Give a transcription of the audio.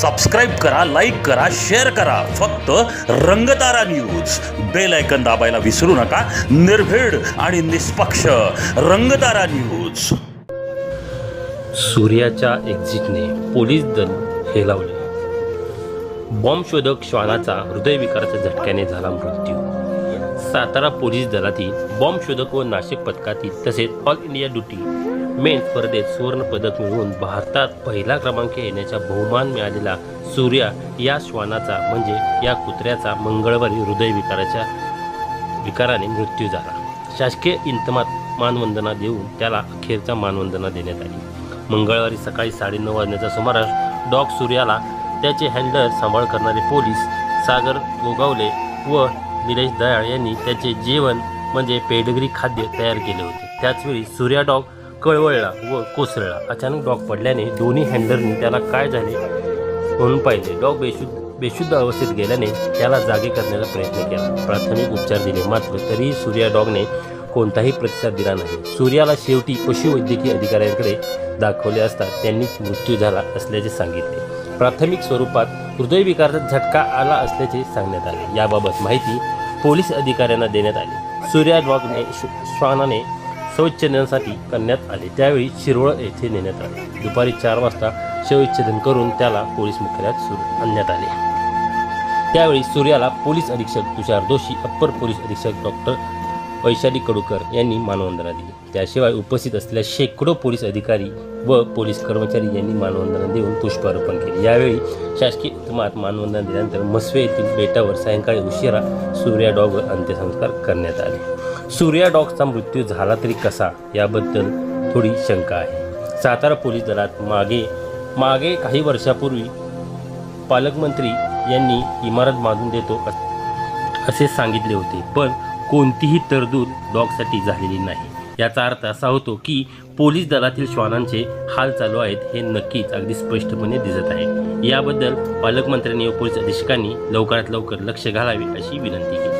Subscribe करा like करा share करा. फक्त रंगतारा न्यूज बेल ऐकन दाबायला विसरू नका. निर्भीड आणि निष्पक्ष रंगतारा न्यूज सूर्याच्या एक्झिटने पोलीस दल हेलावले. बॉम्ब शोधक श्वानाचा हृदयविकाराच्या झटक्याने झाला मृत्यू. सातारा पोलीस दलातील बॉम्ब शोधक व नाशिक पथकातील तसेच ऑल इंडिया ड्युटी मेन स्पर्धेत सुवर्ण पदक मिळवून भारतात पहिला क्रमांक येण्याचा बहुमान मिळालेला सूर्या या श्वानाचा म्हणजे या कुत्र्याचा मंगळवारी हृदयविकाराच्या विकाराने मृत्यू झाला. शासकीय इंतमात मानवंदना देऊन त्याला अखेरचा मानवंदना देण्यात आली. मंगळवारी सकाळी साडेनऊ वाजण्याच्या सुमारास डॉग सूर्याला त्याचे हँडलर सांभाळ करणारे पोलीस सागर गोगावले व निलेश दयाळ यांनी त्याचे जेवण म्हणजे पेडगरी खाद्य तयार केले होते. त्याचवेळी सूर्या डॉग कळवळला व कोसळला. अचानक डॉग पडल्याने दोन्ही हँडलरनी त्याला काय झाले म्हणून पाहिले. डॉग बेशुद्ध बेशुद्ध अवस्थेत गेल्याने त्याला जागे करण्याचा प्रयत्न केला. प्राथमिक उपचार दिले. मात्र तरीही सूर्या डॉगने कोणताही प्रतिसाद दिला नाही. सूर्याला शेवटी पशुवैद्यकीय अधिकाऱ्यांकडे दाखवले असता त्यांनी मृत्यू झाला असल्याचे सांगितले. प्राथमिक स्वरूपात हृदयविकाराचा झटका आला असल्याचे सांगण्यात आले. याबाबत माहिती पोलीस अधिकाऱ्यांना देण्यात आली. सूर्या डॉगने श्वानाने शवच्छेदनासाठी करण्यात आले. त्यावेळी शिरोळ येथे नेण्यात आले. दुपारी चार वाजता शवच्छेदन करून त्याला पोलीस मुख्यालयात सुरू आणण्यात आले. त्यावेळी सूर्याला पोलीस अधीक्षक तुषार दोषी अप्पर पोलीस अधीक्षक डॉक्टर वैशाली कडूकर यांनी मानवंदना दिली. त्याशिवाय उपस्थित असलेल्या शेकडो पोलीस अधिकारी व पोलीस कर्मचारी यांनी मानवंदना देऊन पुष्पारोपण केले. यावेळी शासकीय इतमात मानवंदना दिल्यानंतर मस्वे येथील बेटावर सायंकाळी उशिरा सूर्या डॉगवर अंत्यसंस्कार करण्यात आले. सूर्या डॉगचा मृत्यू झाला तरी कसा याबद्दल थोडी शंका आहे. सातारा पोलीस दलात मागे मागे काही वर्षापूर्वी पालकमंत्री यांनी इमारत बांधून देतो अस- असे सांगितले होते. पण कोणतीही तरतूद डॉगसाठी झालेली नाही. याचा अर्थ असा होतो की पोलीस दलातील श्वानांचे हाल चालू आहेत हे नक्कीच अगदी स्पष्टपणे दिसत आहे. याबद्दल पालकमंत्र्यांनी व पोलीस अधीक्षकांनी लवकरात लवकर लक्ष घालावे अशी विनंती केली.